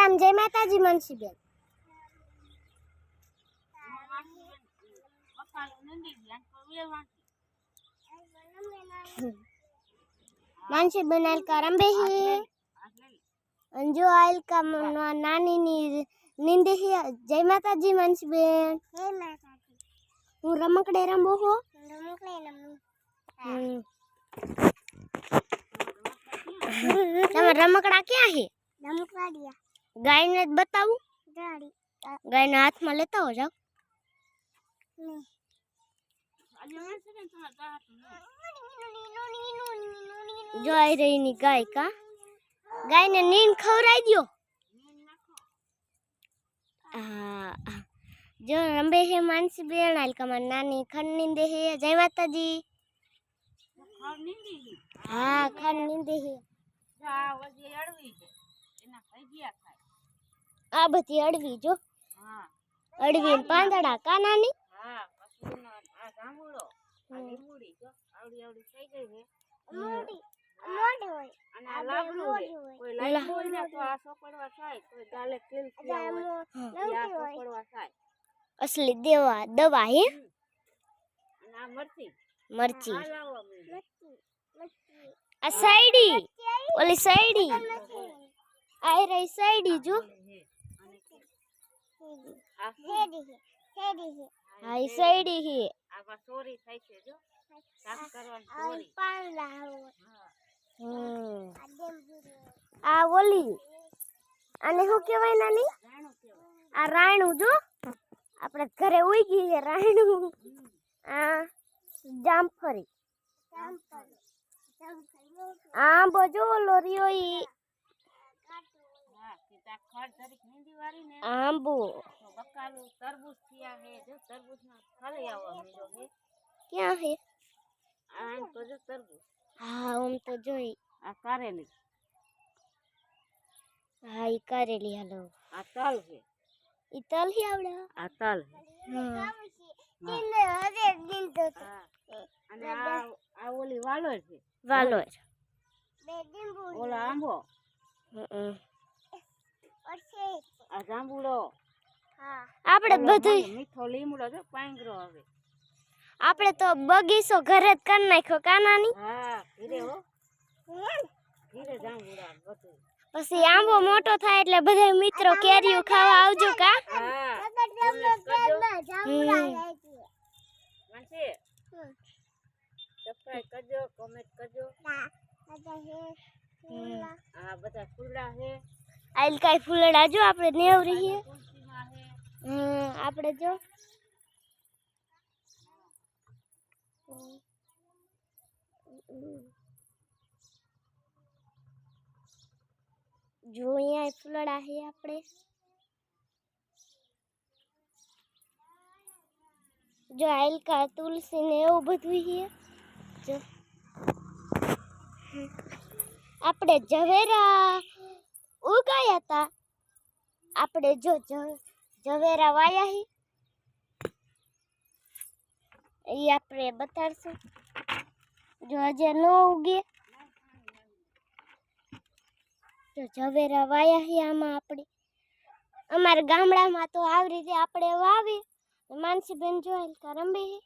राम जय माता जी मनसी Ben मनसी Ben आल करम बेही अंजू आल कम नानी नी निंदे ही जय माता जी मनसी बेन जय माता जी हूं रमकड़े रंबो हो रमकड़े नम रमकड़ा क्या है रमकड़ा दिया ગાયને બતાવું ગાયને હાથમાં લેતા હો જાઓ જો આવી રહી ની ગાય કા ગાયને નીન ખવરાઈ દો જો રંબે હે માનસી બેન આલકામાં નાની ખન નીંદે હે જય માતાજી હા ખન નીંદે હે એના ગયા આ બધી અડવી જો અડવી ને પાંદડા કાનાની અસલી દેવા દવા હે મરચી આ સાઈડી ઓલી સાઈડી આ રહી સાઈડી જો હા સૈડી હી આ ઓલી અને શું કહેવાય નાની આ રાયણું જો આપણે ઘરે ઉઈ ગઈ છે રાયણું આ જામફરી આંબો જો લોરીઓ ઈ આંબો તરબૂચ થયા હે જો તરબૂચ માં ફળ આવો જો હે ક્યાં હે આમ તો જો તરબૂચ હા ઓમ તો જોઈ આ કારેલી હા ઈ કારેલી હાલો આ તલ છે ઈ તલ હે આવડે આ તલ હા તેને હરેક દિન તો અને આ આ ઓલી વાલોર છે વાલોર બે દિન ઓલા આંબો હમ આ જાંબુડો હા આપણે બધું મીઠો લીમડો જો પાંગરો હવે આપણે તો બગીચો ઘરે જ કરી નાખ્યો કાનાની પછી આંબો મોટો થાય એટલે બધા મિત્રો કેરીઓ ખાવા આવજો કા સબસ્ક્રાઇબ કરજો કોમેન્ટ કરજો હા બધા ફૂલા હે આલકાઈ ફૂલડ આજો આપણે નેવ રહીએ આપણે જો જો અહીંયા ફૂલડ આહે આપણે જો આલકા તુલસી ને એવું બધું છે જો આપણે ઝવેરા હું કાયતા આપણે જો જવેરા વાયા હી એ આપણે બતાડશું જો અજનો ઉગે તો જવેરા વાયા હી આમાં આપડી અમાર ગામડામાં તો આવ રીતે આપણે વાવે માનસીબેન જોઈલ કરમ બે હી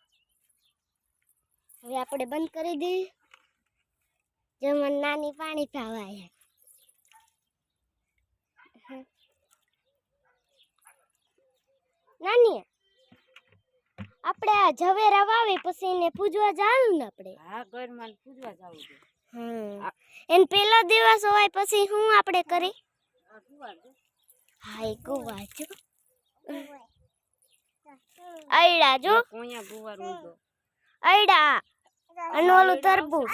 હવે આપણે બંધ કરી દીધું જો મન્નાની પાણી પાવાયા નાની આપણે આ ઝવેરા વાવી પછી એને પૂજવા જાવું ને આપણે હા ઘરમાં પૂજવા જાવું છે હમ એને પેલો દિવસ હોય પછી હું આપણે કરી હા એક વાંચો અયડા જો કોયા બુવાર હોય અયડા અને ઓલું તરબૂચ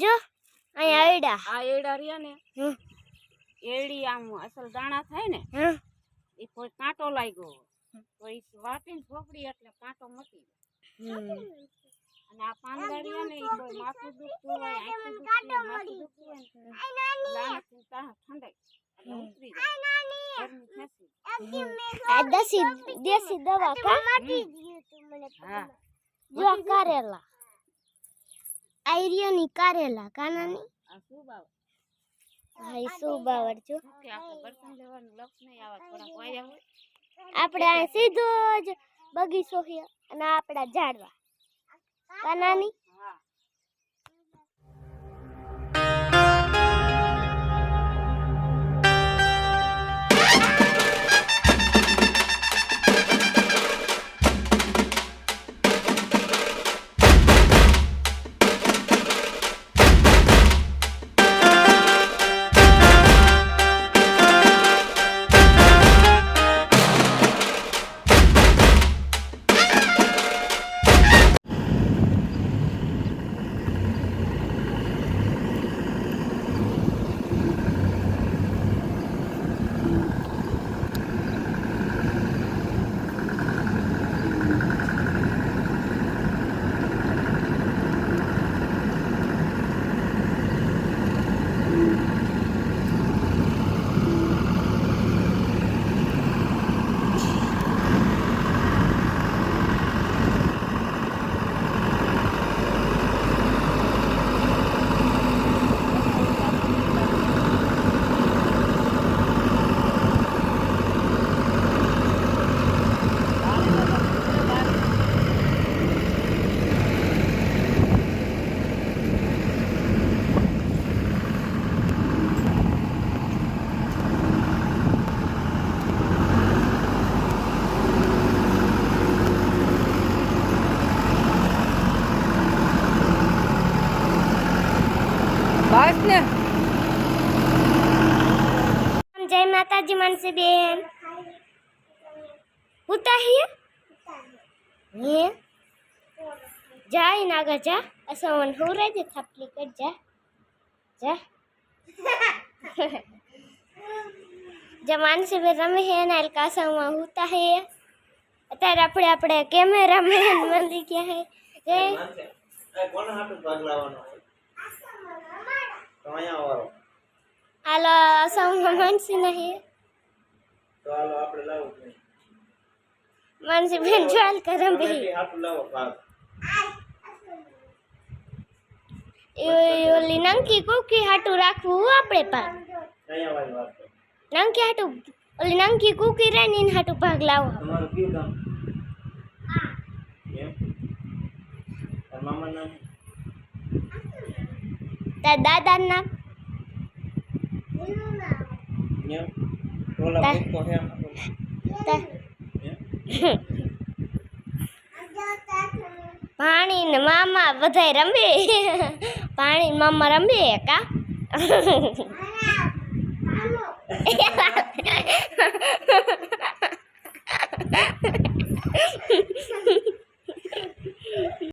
જો અહીંયા અયડા આ અયડા રહ્યા ને એડી આમ અસલ દાણા થાય ને એ કોઈ કાંટો લાગ્યો તો એ વાટીને ફોફડી એટલે કાંટો મટી અને આ પાંદડિયા ને કોઈ માથું દુખતું હોય આંખું દુખતું હોય માથું દુખતું હોય ઠંડાઈ ઉતરી આ દેશી દેશી દવા કા જો કારેલા આયરિયાની કારેલા કાનાની શું બાવ ભાઈ શું બાવરજો આપણે આ સીધો જ બગીચો અને આપણા ઝાડવા કાનાની sebihin. Utahiya? Utahiya. Ja, inaga ja. Asaman hura ja taplikat ja. Ja. જમાન છે રમે હે ને અલકાસામાં હોતા હે અત્યારે આપણે આપણે કેમેરા મેન મળી ગયા હે જે કોણ હાટું ભાગ લાવવાનો તો અહીંયા આવો હાલો અસામાં માનસી નહીં તો હાલો આપણે લાવો માનસી બેન ચાલ કરમ બે હાટું લાવો ભાગ ઓલી નંકી કુકી હાટું રાખવું આપણે પાક નંકી હાટું ઓલી નંકી કુકી રે ને હાટું ભાગ લાવો તમારું કયું કામ મામા નામ તાર દાદા નામ નામ ¿eh? પાણી ને મામા બધા રમે પાણી મામા રમે કા